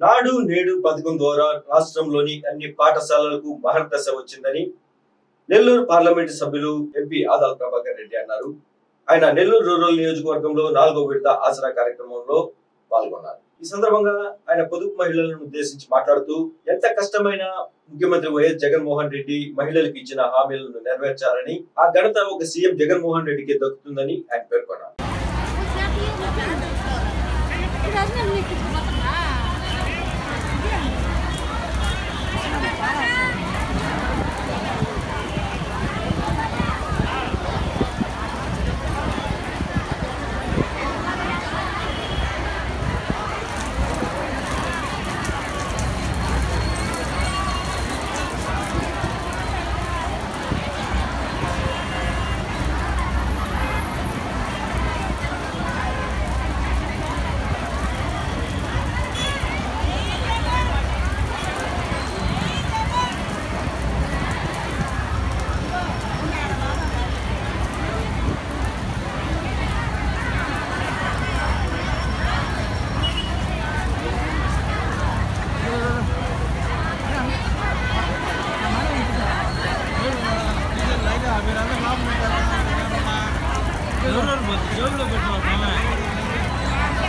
నాడు నేడు పథకం ద్వారా రాష్ట్రంలోని అన్ని పాఠశాలలకు మహర్దశ వచ్చిందని నెల్లూరు పార్లమెంటు సభ్యులు ఎంపీ ఆదాల్ ప్రభాకర్ రెడ్డి అన్నారు. ఆయన నెల్లూరు రూరల్ నియోజకవర్గంలో నాలుగో విడత ఆసరా కార్యక్రమంలో పాల్గొన్నారు. ఈ సందర్భంగా ఆయన పొదుపు మహిళలను ఉద్దేశించి మాట్లాడుతూ ఎంత కష్టమైన ముఖ్యమంత్రి వైఎస్ జగన్మోహన్ రెడ్డి మహిళలకు ఇచ్చిన హామీలను నెరవేర్చారని ఆ ఘనత ఒక సీఎం జగన్మోహన్ రెడ్డికి దక్కుతుందని ఆయన పేర్కొన్నారు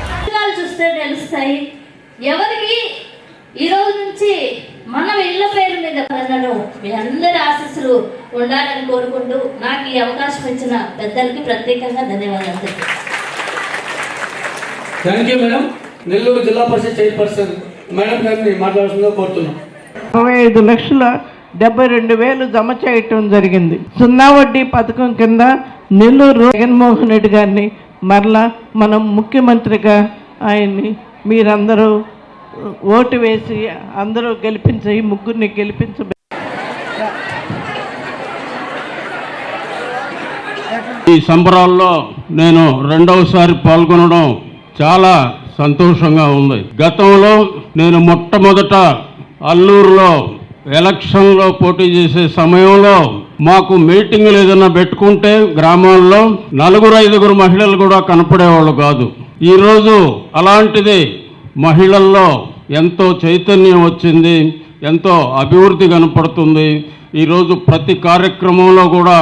పుస్తకాలు చూస్తే తెలుస్తాయి ఎవరికి ఈ రోజు నుంచి మన ఇళ్ళ పేరు మీద ప్రజలు మీ అందరి ఆశీస్సులు ఉండాలని కోరుకుంటూ నాకు ఈ ఇచ్చిన పెద్దలకి ప్రత్యేకంగా ధన్యవాదాలు. థ్యాంక్ యూ మేడం నెల్లూరు జిల్లా పరిషత్ చైర్పర్సన్ మేడం గారిని మాట్లాడుతుందో కోరుతున్నాం. అరవై ఐదు లక్షల డెబ్బై రెండు వేలు జమ చేయటం జరిగింది. సున్నా వడ్డీ పథకం కింద నెల్లూరు జగన్మోహన్ రెడ్డి గారిని మరలా మనం ముఖ్యమంత్రిగా ఆయన్ని మీరందరూ ఓటు వేసి అందరూ గెలిపించి ముగ్గురిని గెలిపించ ఈ సంబరాల్లో నేను రెండవసారి పాల్గొనడం చాలా సంతోషంగా ఉంది. గతంలో నేను మొట్టమొదట అల్లూరులో ఎలక్షన్లో పోటీ చేసే సమయంలో మాకు మీటింగులు ఏదైనా పెట్టుకుంటే గ్రామాల్లో నలుగురు ఐదుగురు మహిళలు కూడా కనపడేవాళ్ళు కాదు. ఈరోజు అలాంటిది మహిళల్లో ఎంతో చైతన్యం వచ్చింది ఎంతో అభివృద్ధి కనపడుతుంది. ఈరోజు ప్రతి కార్యక్రమంలో కూడా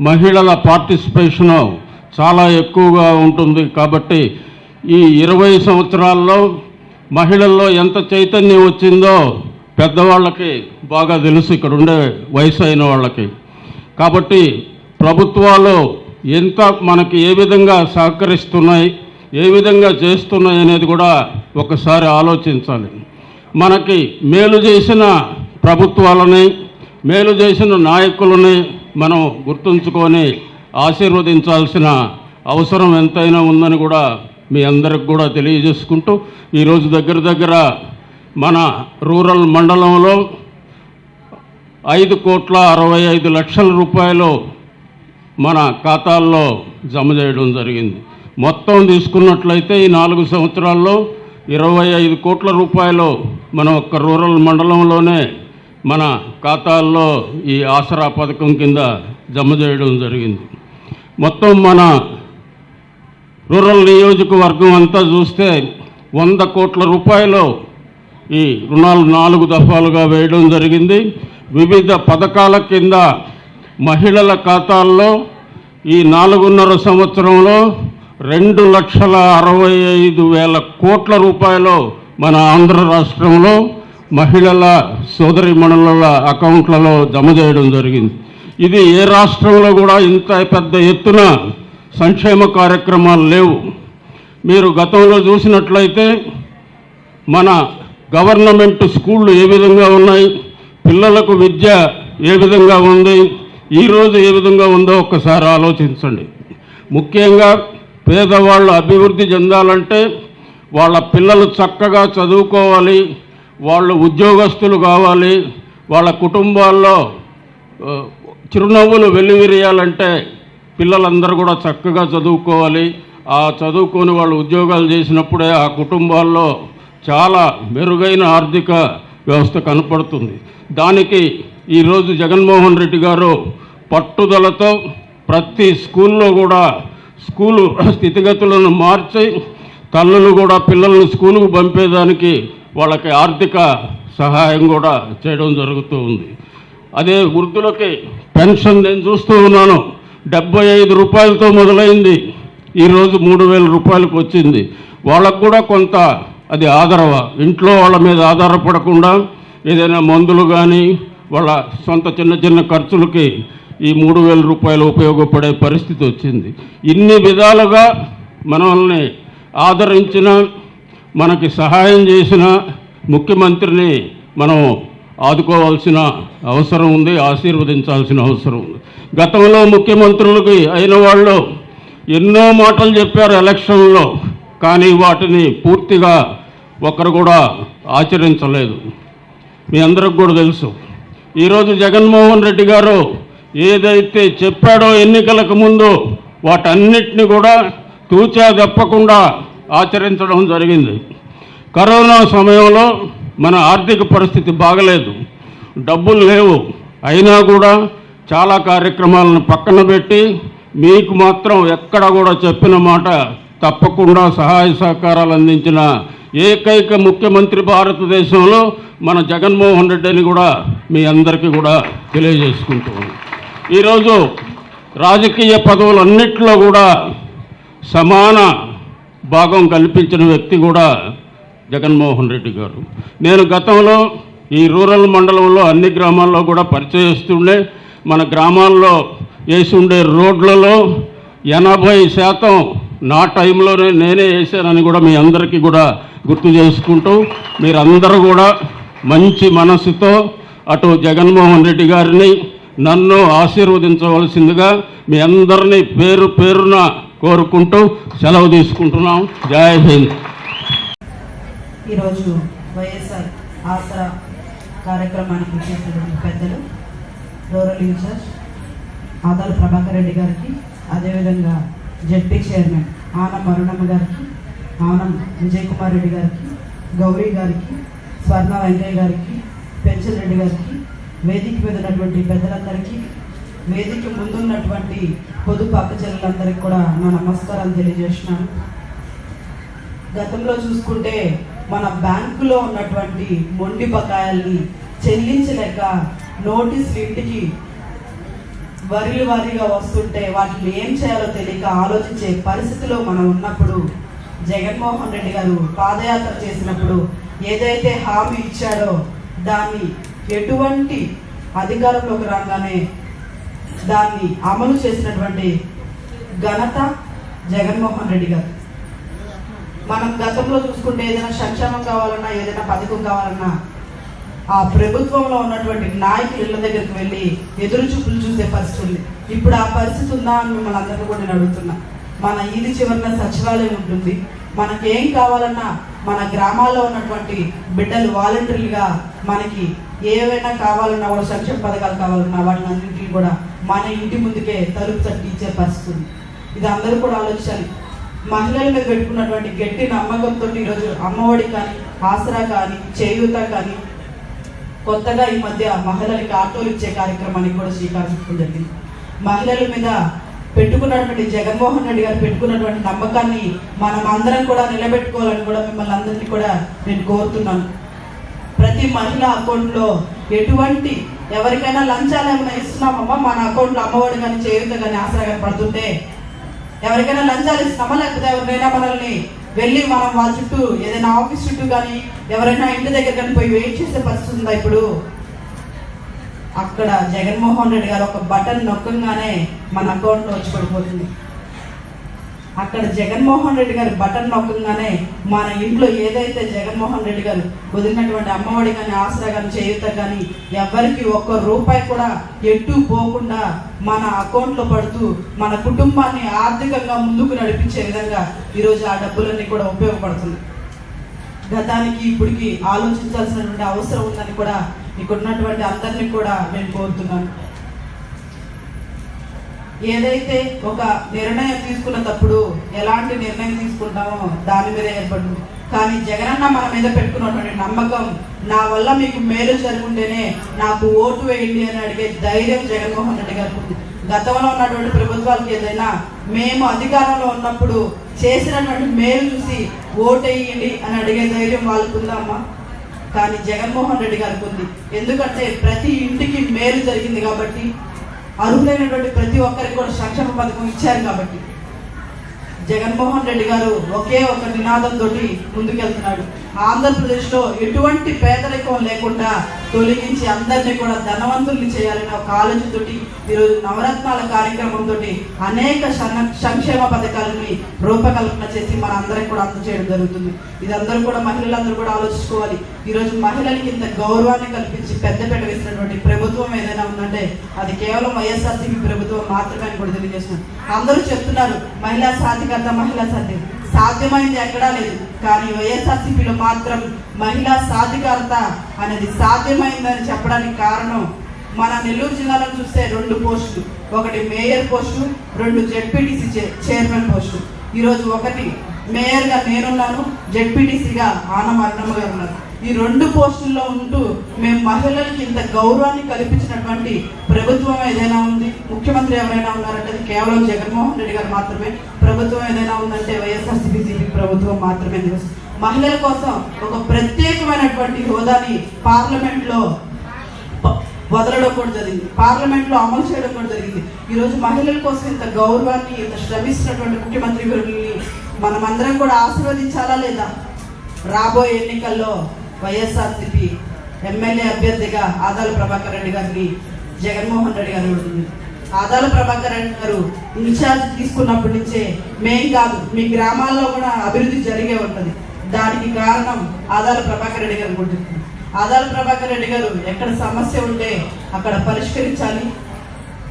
మహిళల పార్టిసిపేషను చాలా ఎక్కువగా ఉంటుంది కాబట్టి ఈ ఇరవై సంవత్సరాల్లో మహిళల్లో ఎంత చైతన్యం వచ్చిందో పెద్దవాళ్ళకి బాగా తెలుసు ఇక్కడ ఉండే వయసు అయిన వాళ్ళకి. కాబట్టి ప్రభుత్వాలు ఎంత మనకి ఏ విధంగా సహకరిస్తున్నాయి ఏ విధంగా చేస్తున్నాయి అనేది కూడా ఒకసారి ఆలోచించాలి. మనకి మేలు చేసిన ప్రభుత్వాలని మేలు చేసిన నాయకులని మనం గుర్తుంచుకొని ఆశీర్వదించాల్సిన అవసరం ఎంతైనా ఉందని కూడా మీ అందరికి కూడా తెలియజేసుకుంటూ ఈరోజు దగ్గర దగ్గర మన రూరల్ మండలంలో ఐదు కోట్ల అరవై ఐదు లక్షల రూపాయలు మన ఖాతాల్లో జమ చేయడం జరిగింది. మొత్తం తీసుకున్నట్లయితే ఈ నాలుగు సంవత్సరాల్లో ఇరవై ఐదు కోట్ల రూపాయలు మన ఒక్క రూరల్ మండలంలోనే మన ఖాతాల్లో ఈ ఆసరా పథకం కింద జమ చేయడం జరిగింది. మొత్తం మన రూరల్ నియోజకవర్గం అంతా చూస్తే వంద కోట్ల రూపాయలు ఈ రుణాలు నాలుగు దఫాలుగా వేయడం జరిగింది. వివిధ పథకాల కింద మహిళల ఖాతాల్లో ఈ నాలుగున్నర సంవత్సరంలో రెండు లక్షల అరవై ఐదు వేల కోట్ల రూపాయలు మన ఆంధ్ర రాష్ట్రంలో మహిళల సోదరిమణుల అకౌంట్లలో జమ చేయడం జరిగింది. ఇది ఏ రాష్ట్రంలో కూడా ఇంత పెద్ద ఎత్తున సంక్షేమ కార్యక్రమాలు లేవు. మీరు గతంలో చూసినట్లయితే మన గవర్నమెంట్ స్కూళ్ళు ఏ విధంగా ఉన్నాయి పిల్లలకు విద్య ఏ విధంగా ఉంది ఈరోజు ఏ విధంగా ఉందో ఒక్కసారి ఆలోచించండి. ముఖ్యంగా పేదవాళ్ళు అభివృద్ధి చెందాలంటే వాళ్ళ పిల్లలు చక్కగా చదువుకోవాలి వాళ్ళు ఉద్యోగస్తులు కావాలి వాళ్ళ కుటుంబాల్లో చిరునవ్వులు వెల్లివిరియాలంటే పిల్లలందరూ కూడా చక్కగా చదువుకోవాలి. ఆ చదువుకొని వాళ్ళు ఉద్యోగాలు చేసినప్పుడే ఆ కుటుంబాల్లో చాలా మెరుగైన ఆర్థిక వ్యవస్థ కనపడుతుంది. దానికి ఈరోజు జగన్మోహన్ రెడ్డి గారు పట్టుదలతో ప్రతి స్కూల్లో కూడా స్కూలు స్థితిగతులను మార్చి తల్లులు కూడా పిల్లల్ని స్కూలుకు పంపేదానికి వాళ్ళకి ఆర్థిక సహాయం కూడా చేయడం జరుగుతూ ఉంది. అదే వృద్ధులకి పెన్షన్ నేను చూస్తూ ఉన్నాను. డెబ్బై ఐదు రూపాయలతో మొదలైంది. ఈరోజు మూడు వేల రూపాయలకు వచ్చింది. వాళ్ళకు కూడా కొంత అది ఆదరవ. ఇంట్లో వాళ్ళ మీద ఆధారపడకుండా ఏదైనా మందులు కానీ వాళ్ళ సొంత చిన్న చిన్న ఖర్చులకి ఈ మూడు వేల రూపాయలు ఉపయోగపడే పరిస్థితి వచ్చింది. ఇన్ని విధాలుగా మనల్ని ఆదరించిన మనకి సహాయం చేసిన ముఖ్యమంత్రిని మనం ఆదుకోవాల్సిన అవసరం ఉంది ఆశీర్వదించాల్సిన అవసరం ఉంది. గతంలో ముఖ్యమంత్రులకి అయిన వాళ్ళు ఎన్నో మాటలు చెప్పారు ఎలక్షన్లో కానీ వాటిని పూర్తిగా ఒకరు కూడా ఆచరించలేదు. మీ అందరికి కూడా తెలుసు. ఈరోజు జగన్మోహన్ రెడ్డి గారు ఏదైతే చెప్పాడో ఎన్నికలకు ముందు వాటన్నిటిని కూడా తూచా తప్పకుండా ఆచరించడం జరిగింది. కరోనా సమయంలో మన ఆర్థిక పరిస్థితి బాగలేదు. డబ్బులు లేవు. అయినా కూడా చాలా కార్యక్రమాలను పక్కన పెట్టి మీకు మాత్రం ఎక్కడ కూడా చెప్పిన మాట తప్పకుండా సహాయ సహకారాలు అందించిన ఏకైక ముఖ్యమంత్రి భారతదేశంలో మన జగన్మోహన్ రెడ్డి అని కూడా మీ అందరికీ కూడా తెలియజేసుకుంటున్నాను. ఈరోజు రాజకీయ పదవులన్నిట్లో కూడా సమాన భాగం కల్పించిన వ్యక్తి కూడా జగన్మోహన్ రెడ్డి గారు. నేను గతంలో ఈ రూరల్ మండలంలో అన్ని గ్రామాల్లో కూడా పరిచయిస్తుండే. మన గ్రామాల్లో వేసి ఉండే రోడ్లలో ఎనభై శాతం నా టైంలోనే నేనే వేసానని కూడా మీ అందరికీ కూడా గుర్తు చేసుకుంటూ మీరందరూ కూడా మంచి మనసుతో అటు జగన్మోహన్ రెడ్డి గారిని నన్ను ఆశీర్వదించవలసిందిగా మీ అందరినీ పేరు పేరున కోరుకుంటూ సెలవు తీసుకుంటున్నాం. జయ హింద్. ఈరోజు వైఎస్ఆర్ ఆసరా కార్యక్రమానికి చేసినటువంటి పెద్దలు rural in charge Adala Prabhakar Reddy గారికి అదేవిధంగా జడ్పీ చైర్మన్ ఆనం అరుణమ్మ గారికి ఆనం విజయ్ కుమార్ రెడ్డి గారికి గౌరీ గారికి స్వర్ణ వెంకయ్య గారికి పెంచల్ రెడ్డి గారికి వేదిక మీద ఉన్నటువంటి పెద్దలందరికీ వేదిక ముందున్నటువంటి పొదుపు అక్కచెల్లెలందరికీ కూడా నా నమస్కారాలు తెలియజేస్తున్నాను. గతంలో చూసుకుంటే మన బ్యాంకులో ఉన్నటువంటి మొండి బకాయిల్ని చెల్లించలేక నోటీసులు ఇంటికి వరిలు వరిగా వస్తుంటే వాటిని ఏం చేయాలో తెలియక ఆలోచించే పరిస్థితిలో మనం ఉన్నప్పుడు జగన్మోహన్ రెడ్డి గారు పాదయాత్ర చేసినప్పుడు ఏదైతే హామీ ఇచ్చాడో దాన్ని ఎటువంటి అధికారంలోకి రాగానే దాన్ని అమలు చేసినటువంటి ఘనత జగన్మోహన్ రెడ్డి గారు. మనం గతంలో చూసుకుంటే ఏదైనా సంక్షేమం కావాలన్నా ఏదైనా పథకం కావాలన్నా ఆ ప్రభుత్వంలో ఉన్నటువంటి నాయకులు ఇళ్ళ దగ్గరికి వెళ్ళి ఎదురు చూపులు చూసే పరిస్థితి ఉంది. ఇప్పుడు ఆ పరిస్థితి ఉందా అని మిమ్మల్ని అందరినీ కూడా నేను అడుగుతున్నా. మన ఇది చివరిన సచివాలయం ఉంటుంది. మనకి ఏం కావాలన్నా మన గ్రామాల్లో ఉన్నటువంటి బిడ్డలు వాలంటీర్లుగా మనకి ఏవైనా కావాలన్నా కూడా సంక్షేమ పథకాలు కావాలన్నా వాటిని అన్నింటినీ కూడా మన ఇంటి ముందుకే తలుపు తట్టించే ఇచ్చే పరిస్థితి ఇది అందరూ కూడా ఆలోచించాలి. మహిళల మీద పెట్టుకున్నటువంటి గట్టి నమ్మకంతో ఈరోజు అమ్మఒడి కానీ ఆసరా కానీ చేయూత కానీ కొత్తగా ఈ మధ్య మహిళలకి ఆటోలు ఇచ్చే కార్యక్రమానికి కూడా శ్రీకారం చుట్టడం జరిగింది. మహిళల మీద పెట్టుకున్నటువంటి జగన్మోహన్ రెడ్డి గారు పెట్టుకున్నటువంటి నమ్మకాన్ని మనం అందరం కూడా నిలబెట్టుకోవాలని కూడా మిమ్మల్ని అందరినీ కూడా నేను కోరుతున్నాను. ప్రతి మహిళ అకౌంట్లో ఎటువంటి ఎవరికైనా లంచాలు ఏమైనా ఇస్తున్నామమ్మా? మన అకౌంట్లో అమ్మఒడి కానీ చేయూత కానీ ఆసరా కానీ పడుతుంటే ఎవరికైనా లంచాలు ఇస్తున్నామా? లేకపోతే ఎవరినైనా మనల్ని వెళ్ళి మనం వాళ్ళ చుట్టూ ఏదైనా ఆఫీస్ చుట్టూ కానీ ఎవరైనా ఇంటి దగ్గర కానీ పోయి వెయిట్ చేసే పరిస్థితి ఉందా ఇప్పుడు? అక్కడ జగన్మోహన్ రెడ్డి గారు ఒక బటన్ నొక్కగానే మన అకౌంట్లో వచ్చి పడిపోతుంది. అక్కడ జగన్మోహన్ రెడ్డి గారు బటన్ నొక్కగానే మన ఇంట్లో ఏదైతే జగన్మోహన్ రెడ్డి గారు వదిలినటువంటి అమ్మఒడి కానీ ఆసరా కానీ చేయుత కానీ ఎవరికి ఒక్క రూపాయి కూడా ఎటు పోకుండా మన అకౌంట్లో పడుతూ మన కుటుంబాన్ని ఆర్థికంగా ముందుకు నడిపించే విధంగా ఈరోజు ఆ డబ్బులన్నీ కూడా ఉపయోగపడుతుంది గతానికి ఇప్పటికి ఆలోచించాల్సినటువంటి అవసరం ఉందని కూడా ఇక్కడ ఉన్నటువంటి అందరినీ కూడా నేను కోరుతున్నాను. ఏదైతే ఒక నిర్ణయం తీసుకున్నప్పుడు ఎలాంటి నిర్ణయం తీసుకుంటామో దాని మీద ఏర్పడింది కానీ జగనన్న మన మీద పెట్టుకున్నటువంటి నమ్మకం నా వల్ల మీకు మేలు జరుగుంటేనే నాకు ఓటు వేయండి అని అడిగే ధైర్యం జగన్మోహన్ రెడ్డి గారికి ఉంది. గతంలో ఉన్నటువంటి ప్రభుత్వాలకు ఏదైనా మేము అధికారంలో ఉన్నప్పుడు చేసినటువంటి మేలు చూసి ఓటు వేయండి అని అడిగే ధైర్యం వాళ్ళకు ఉందమ్మా కానీ జగన్మోహన్ రెడ్డి గారికి ఉంది. ఎందుకంటే ప్రతి ఇంటికి మేలు జరిగింది కాబట్టి అర్హులైనటువంటి ప్రతి ఒక్కరికి కూడా సంక్షేమ పథకం ఇచ్చారు కాబట్టి. జగన్మోహన్ రెడ్డి గారు ఒకే ఒక నినాదంతో ముందుకెళ్తున్నాడు. ఆంధ్రప్రదేశ్లో ఎటువంటి పేదరికం లేకుండా తొలగించి అందరినీ కూడా ధనవంతుల్ని చేయాలనే ఒక ఆలోచనతోటి ఈరోజు నవరత్నాల కార్యక్రమంతో అనేక సం- సంక్షేమ పథకాలని రూపకల్పన చేసి మన అందరికి కూడా అందజేయడం జరుగుతుంది. ఇదందరూ కూడా మహిళలందరూ కూడా ఆలోచించుకోవాలి. ఈరోజు మహిళలకి ఇంత గౌరవాన్ని కల్పించి పెద్దపేట వేసినటువంటి ప్రభుత్వం ఏదైనా ఉందంటే అది కేవలం వైఎస్ఆర్సీపీ ప్రభుత్వం మాత్రమే అని కూడా తెలియజేస్తున్నారు అందరూ చెప్తున్నారు మహిళా సాధికారత మహిళా సాధ్యం. సాధ్యమైంది ఎక్కడా లేదు. కానీ వైఎస్ఆర్సీపీలో మాత్రం మహిళా సాధికారత అనేది సాధ్యమైందని చెప్పడానికి కారణం మన నెల్లూరు జిల్లాలో చూస్తే రెండు పోస్టులు. ఒకటి మేయర్ పోస్టు రెండు జెడ్పీటీసీ చైర్మన్ పోస్టు. ఈరోజు ఒకటి మేయర్గా నేనున్నాను జెడ్పీటీసీగా ఆనం అన్నమ్మ గారు ఉన్నారు. ఈ రెండు పోస్టుల్లో ఉంటూ మేము మహిళలకి ఇంత గౌరవాన్ని కల్పించినటువంటి ప్రభుత్వం ఏదైనా ఉంది? ముఖ్యమంత్రి ఎవరైనా ఉన్నారంటే అది కేవలం జగన్మోహన్ రెడ్డి గారు మాత్రమే. ప్రభుత్వం ఏదైనా ఉందంటే వైఎస్ఆర్సీపీ ప్రభుత్వం మాత్రమే మహిళల కోసం ఒక ప్రత్యేకమైనటువంటి హోదాని పార్లమెంట్లో వదలడం కూడా జరిగింది. పార్లమెంట్లో అమలు చేయడం కూడా జరిగింది. ఈరోజు మహిళల కోసం ఇంత గౌరవాన్ని ఇంత శ్రమిస్తున్నటువంటి ముఖ్యమంత్రి గారిని మనమందరం కూడా ఆశీర్వదించాలా లేదా? రాబోయే ఎన్నికల్లో వైఎస్ఆర్సిపి ఎమ్మెల్యే అభ్యర్థిగా ఆదాల ప్రభాకర్ రెడ్డి గారిని జగన్మోహన్ రెడ్డి గారు ఉంటుంది. ఆదాల ప్రభాకర్ రెడ్డి గారు ఇన్ఛార్జ్ తీసుకున్నప్పటి నుంచే మేం కాదు మీ గ్రామాల్లో కూడా అభివృద్ధి జరిగే ఉంటుంది. దానికి కారణం ఆదాల ప్రభాకర్ రెడ్డి గారు కూడా ఆదాల ప్రభాకర్ రెడ్డి గారు ఎక్కడ సమస్య ఉంటే అక్కడ పరిష్కరించాలి.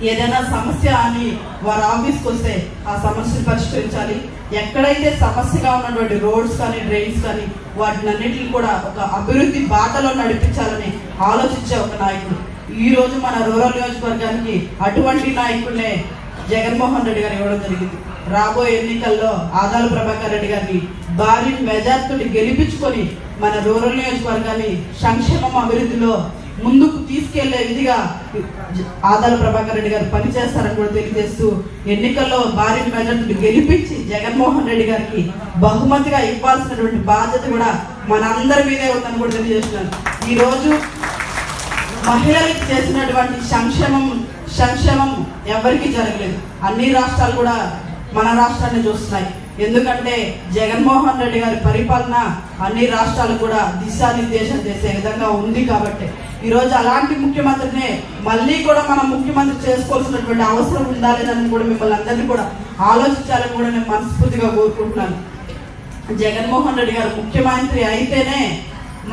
ఏదైనా సమస్య అని వారి ఆఫీస్కి వస్తే ఆ సమస్యను పరిష్కరించాలి. ఎక్కడైతే సమస్యగా ఉన్నటువంటి రోడ్స్ కానీ డ్రైన్స్ కానీ వాటిని అన్నిటిని కూడా ఒక అభివృద్ధి బాటలో నడిపించాలని ఆలోచించే ఒక నాయకుడు. ఈ రోజు మన రూరల్ నియోజకవర్గానికి అటువంటి నాయకుడినే జగన్మోహన్ రెడ్డి గారు ఇవ్వడం జరిగింది. రాబోయే ఎన్నికల్లో ఆదాల ప్రభాకర్ రెడ్డి గారిని భారీ మెజార్టీని గెలిపించుకొని మన రూరల్ నియోజకవర్గాన్ని సంక్షేమం అభివృద్ధిలో ముందుకు తీసుకెళ్ళే విధిగా ఆదాల ప్రభాకర్ రెడ్డి గారు పనిచేస్తారని కూడా తెలియజేస్తూ ఎన్నికల్లో భారీ మెజార్టీ గెలిపించి జగన్మోహన్ రెడ్డి గారికి బహుమతిగా ఇవ్వాల్సినటువంటి బాధ్యత కూడా మనందరి మీదే ఉందని కూడా తెలియజేస్తున్నారు ఈ రోజు మహిళలకు చేసినటువంటి సంక్షేమం సంక్షేమం ఎవరికి జరగలేదు. అన్ని రాష్ట్రాలు కూడా మన రాష్ట్రాన్ని చూస్తున్నాయి. ఎందుకంటే జగన్మోహన్ రెడ్డి గారి పరిపాలన అన్ని రాష్ట్రాలు కూడా దిశానిర్దేశం చేసే విధంగా ఉంది కాబట్టి ఈరోజు అలాంటి ముఖ్యమంత్రినే మళ్ళీ కూడా మనం ముఖ్యమంత్రి చేసుకోవాల్సినటువంటి అవసరం ఉందా లేదని కూడా మిమ్మల్ని అందరినీ కూడా ఆలోచించాలని కూడా నేను మనస్ఫూర్తిగా కోరుకుంటున్నాను. జగన్మోహన్ రెడ్డి గారు ముఖ్యమంత్రి అయితేనే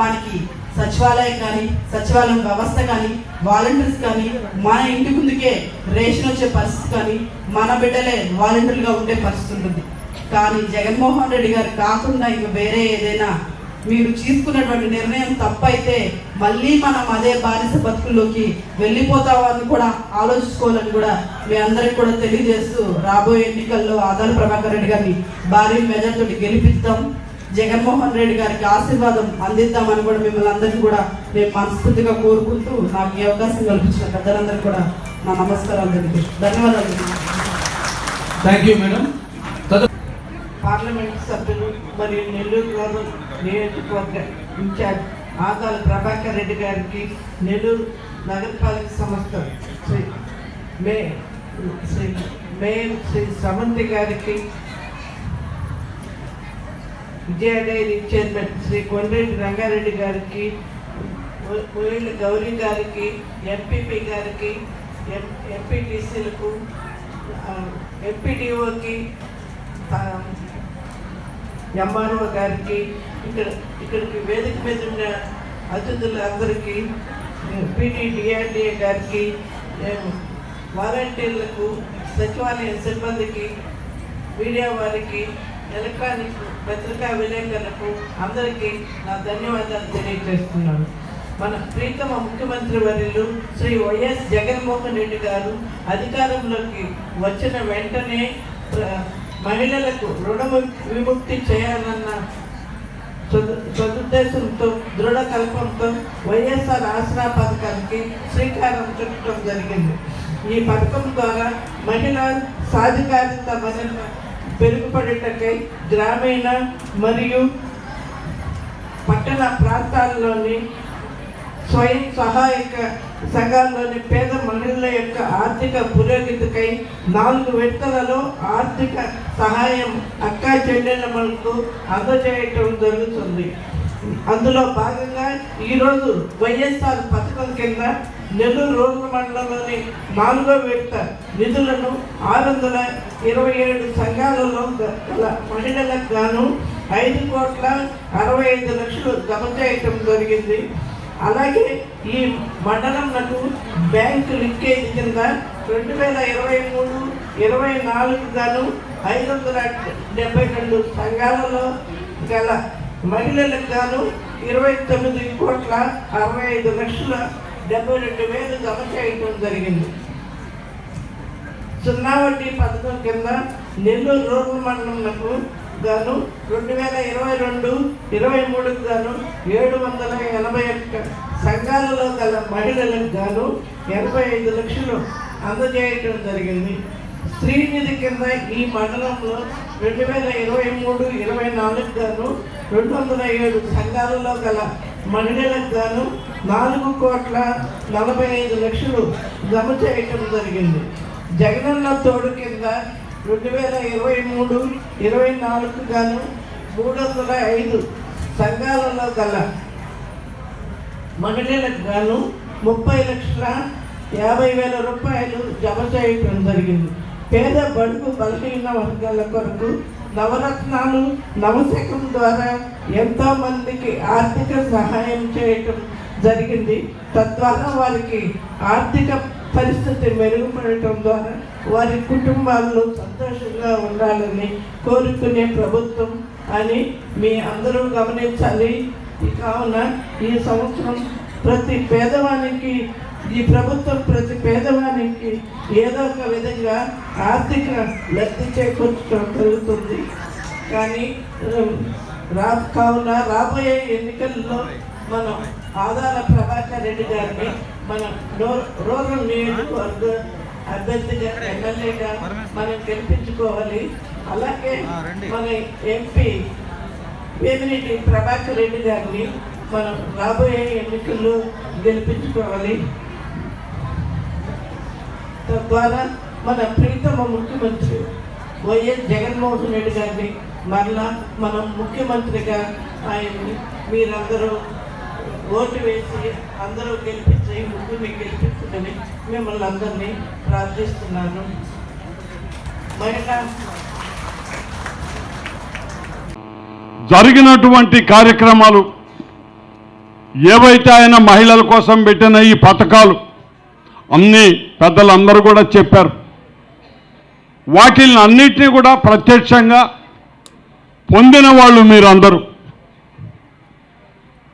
మనకి సచివాలయం కానీ సచివాలయం వ్యవస్థ కానీ వాలంటీర్స్ కానీ మన ఇంటి ముందుకే రేషన్ వచ్చే పరిస్థితి కానీ మన బిడ్డలే వాలంటీర్లుగా ఉండే పరిస్థితి ఉంటుంది. కానీ జగన్మోహన్ రెడ్డి గారు కాకుండా ఇంక వేరే ఏదైనా మీరు తీసుకున్నటువంటి నిర్ణయం తప్పైతే మళ్ళీ మనం అదే బానిస బతుకుల్లోకి వెళ్ళిపోతామని కూడా ఆలోచించుకోవాలని కూడా మీ అందరికి కూడా తెలియజేస్తూ రాబోయే ఎన్నికల్లో ఆదాల ప్రభాకర్ రెడ్డి గారిని భారీ మెజార్టీ గెలిపిస్తాం జగన్మోహన్ రెడ్డి గారికి ఆశీర్వాదం అందిద్దామని కూడా మిమ్మల్ని అందరినీ కూడా నేను మనస్ఫూర్తిగా కోరుకుంటూ నాకు ఈ అవకాశం కల్పించిన పెద్దలందరికీ కూడా నా నమస్కారాలు తెలియదు ధన్యవాదాలు. థ్యాంక్ యూ మేడం పార్లమెంట్ సభ్యులు మరియు నెల్లూరు రూరల్ నియోజకవర్గ ఇన్ఛార్జ్ ఆదాల ప్రభాకర్ రెడ్డి గారికి నెల్లూరు నగరపాలక సంస్థ శ్రీ మే శ్రీ మేయర్ శ్రీ సమంతి గారికి విజయ చైర్మన్ శ్రీ కొండ్రెడ్డి రంగారెడ్డి గారికి కోయిల గౌరీ గారికి ఎంపీపీ గారికి ఎం ఎంపీటీసీలకు ఎంపీడీఓకి ఎంఆర్ఓ గారికి ఇక్కడ ఇక్కడికి వేదిక మీద ఉన్న అతిథులందరికీ పీటీ డిఆర్డిఏ గారికి వాలంటీర్లకు సచివాలయ సిబ్బందికి మీడియా వారికి ఎలక్ట్రానిక్ పత్రికా విలేకరులకు అందరికీ నా ధన్యవాదాలు తెలియజేస్తున్నాను. మన ప్రీతమ ముఖ్యమంత్రి వర్యులు శ్రీ వైఎస్ జగన్మోహన్ రెడ్డి గారు అధికారంలోకి వచ్చిన వెంటనే మహిళలకు రుణ విముక్తి చేయాలన్న సదుద్దేశంతో దృఢ కల్పంతో వైఎస్ఆర్ ఆసరా పథకానికి శ్రీకారం చుట్టడం జరిగింది. ఈ పథకం ద్వారా మహిళ సాధికారిత మరింత పెరుగుపడేటకై గ్రామీణ మరియు పట్టణ ప్రాంతాల్లోని స్వయం సహాయక సంఘాల్లోని పేద మహిళల యొక్క ఆర్థిక పురోగతికై నాలుగు విడతలలో ఆర్థిక సహాయం అక్కా చెల్లెమ్మలకు అందజేయటం జరుగుతుంది. అందులో భాగంగా ఈరోజు వైఎస్ఆర్ పథకం కింద నెల్లూరు రోడ్ల మండలంలోని నాలుగో విడత నిధులను ఆరు వందల ఇరవై ఏడు సంఘాలలో గల మహిళలకు గాను ఐదు కోట్ల అరవై ఐదు లక్షలు జమ చేయటం జరిగింది. అలాగే ఈ మండలంకు బ్యాంకు లింకేజ్ కింద రెండు వేల ఇరవై మూడు ఇరవై నాలుగు గాను ఐదు వందల డెబ్బై రెండు సంఘాలలో గల మహిళలకు గాను ఇరవై తొమ్మిది కోట్ల అరవై ఐదు లక్షల డెబ్బై రెండు వేలు జమ చేయడం జరిగింది. సున్నా వడ్డీ పథకం కింద నెల్లూరు రూరల్ మండలంకు గాను రెండు వేల ఇరవై రెండు ఇరవై మూడుకు గాను ఏడు వందల ఎనభై ఒక్క సంఘాలలో గల మహిళలకు గాను ఎనభై ఐదు లక్షలు అందజేయటం జరిగింది. స్త్రీనిధి కింద ఈ మండలంలో రెండు వేల ఇరవై మూడు ఇరవై నాలుగు గాను రెండు వందల ఏడు సంఘాలలో గల మహిళలకు గాను నాలుగు కోట్ల నలభై ఐదు లక్షలు జమ చేయటం జరిగింది. జగనన్న తోడు కింద రెండు వేల ఇరవై మూడు ఇరవై నాలుగు గాను మూడు వందల ఐదు సంఘాలలో గల మహిళలకు గాను ముప్పై లక్షల యాభై వేల రూపాయలు జమ చేయటం జరిగింది. పేద బడుగు బలహీన వర్గాల కొరకు నవరత్నాలు నవశకం ద్వారా ఎంతో మందికి ఆర్థిక సహాయం చేయటం జరిగింది. తద్వారా వారికి ఆర్థిక పరిస్థితి మెరుగుపడటం ద్వారా వారి కుటుంబాల్లో సంతోషంగా ఉండాలని కోరుకునే ప్రభుత్వం అని మీ అందరూ గమనించాలి. కావున ఈ సంవత్సరం ప్రతి పేదవానికి ఈ ప్రభుత్వం ప్రతి పేదవానికి ఏదో ఒక విధంగా ఆర్థిక లబ్ధి చేకూర్చడం జరుగుతుంది. కానీ రా కావున రాబోయే ఎన్నికల్లో మనం ఆదాల ప్రభాకర్ రెడ్డి గారిని మనం రూరల్ నియోజకవర్గ అభ్యర్థిగా ఎమ్మెల్యేగా మనం గెలిపించుకోవాలి. అలాగే మన ఎంపీ వేమిరెడ్డి ప్రభాకర్ రెడ్డి గారిని మనం రాబోయే ఎన్నికల్లో గెలిపించుకోవాలి. తద్వారా మన ప్రీతమ ముఖ్యమంత్రి వైఎస్ జగన్మోహన్ రెడ్డి గారిని మరలా మనం ముఖ్యమంత్రిగా ఆయన్ని మీరందరూ ఓటు వేసి అందరూ గెలిపించి ముగ్గురిని గెలిపించుకుని మిమ్మల్ని అందరినీ ప్రార్థిస్తున్నాను. మహిళా జరిగినటువంటి కార్యక్రమాలు ఏవైతే ఆయన మహిళల కోసం పెట్టిన ఈ పథకాలు అన్నీ పెద్దలందరూ కూడా చెప్పారు. వాటిని అన్నిటినీ కూడా ప్రత్యక్షంగా పొందిన వాళ్ళు మీరందరూ.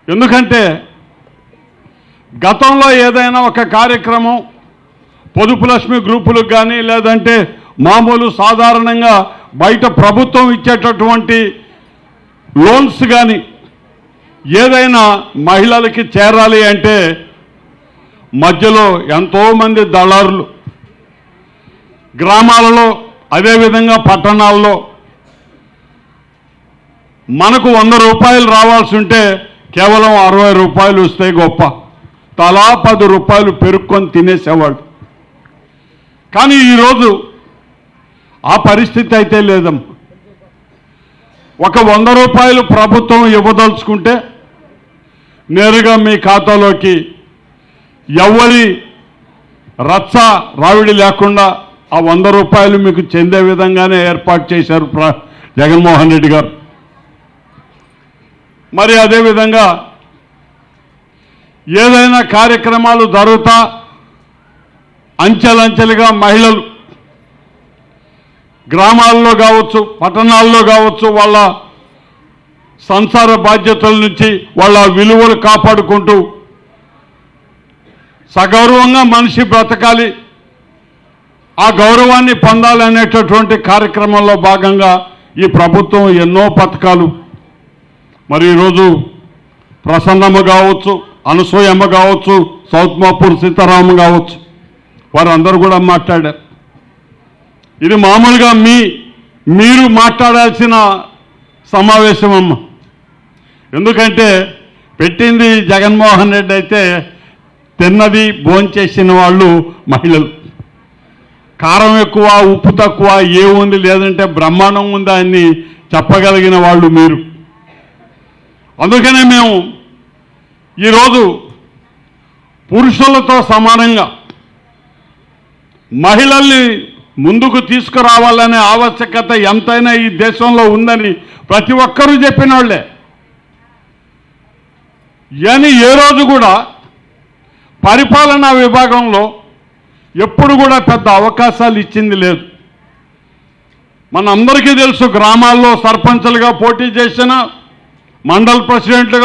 ఎందుకంటే గతంలో ఏదైనా ఒక కార్యక్రమం పొదుపు లక్ష్మి గ్రూపులకు కానీ లేదంటే మామూలు సాధారణంగా బయట ప్రభుత్వం ఇచ్చేటటువంటి లోన్స్ కానీ ఏదైనా మహిళలకి చేరాలి అంటే మధ్యలో ఎంతోమంది దళారులు గ్రామాలలో అదేవిధంగా పట్టణాల్లో మనకు వంద రూపాయలు రావాల్సి ఉంటే కేవలం అరవై రూపాయలు వస్తే గొప్ప. తలా పది రూపాయలు పెరుక్కొని తినేసేవాడు. కానీ ఈరోజు ఆ పరిస్థితి అయితే లేదమ్మా. ఒక వంద రూపాయలు ప్రభుత్వం ఇవ్వదలుచుకుంటే నేరుగా మీ ఖాతాలోకి ఎవరి రచ్చ రావిడి లేకుండా ఆ వంద రూపాయలు మీకు చెందే విధంగానే ఏర్పాటు చేశారు ప్ర జగన్మోహన్ రెడ్డి గారు. మరి అదేవిధంగా ఏదైనా కార్యక్రమాలు జరుగుతా అంచెలంచెలుగా మహిళలు గ్రామాల్లో కావచ్చు పట్టణాల్లో కావచ్చు వాళ్ళ సంసార బాధ్యతల నుంచి వాళ్ళ విలువలు కాపాడుకుంటూ సగౌరవంగా మనిషి బ్రతకాలి ఆ గౌరవాన్ని పొందాలనేటటువంటి కార్యక్రమంలో భాగంగా ఈ ప్రభుత్వం ఎన్నో పథకాలు. మరి ఈరోజు ప్రసన్నము కావచ్చు అనసూయమ్మ కావచ్చు సౌత్ మాపూర్ సీతారామ కావచ్చు. వారందరూ కూడా మాట్లాడారు. ఇది మామూలుగా మీ మీరు మాట్లాడాల్సిన సమావేశం అమ్మ ఎందుకంటే పెట్టింది జగన్మోహన్ రెడ్డి అయితే తిన్నది భోంచేసిన వాళ్ళు మహిళలు. కారం ఎక్కువ ఉప్పు తక్కువ ఏముంది లేదంటే బ్రహ్మాండం ఉందా అని చెప్పగలిగిన వాళ్ళు మీరు. అందుకనే మేము ఈరోజు పురుషులతో సమానంగా మహిళల్ని ముందుకు తీసుకురావాలనే ఆవశ్యకత ఎంతైనా ఈ దేశంలో ఉందని ప్రతి ఒక్కరూ చెప్పిన వాళ్ళే అని ఏ రోజు కూడా పరిపాలనా విభాగంలో ఎప్పుడు కూడా పెద్ద అవకాశాలు ఇచ్చింది లేదు. మన అందరికీ తెలుసు గ్రామాల్లో సర్పంచ్లుగా పోటీ చేసిన మండల్ ప్రెసిడెంట్లుగా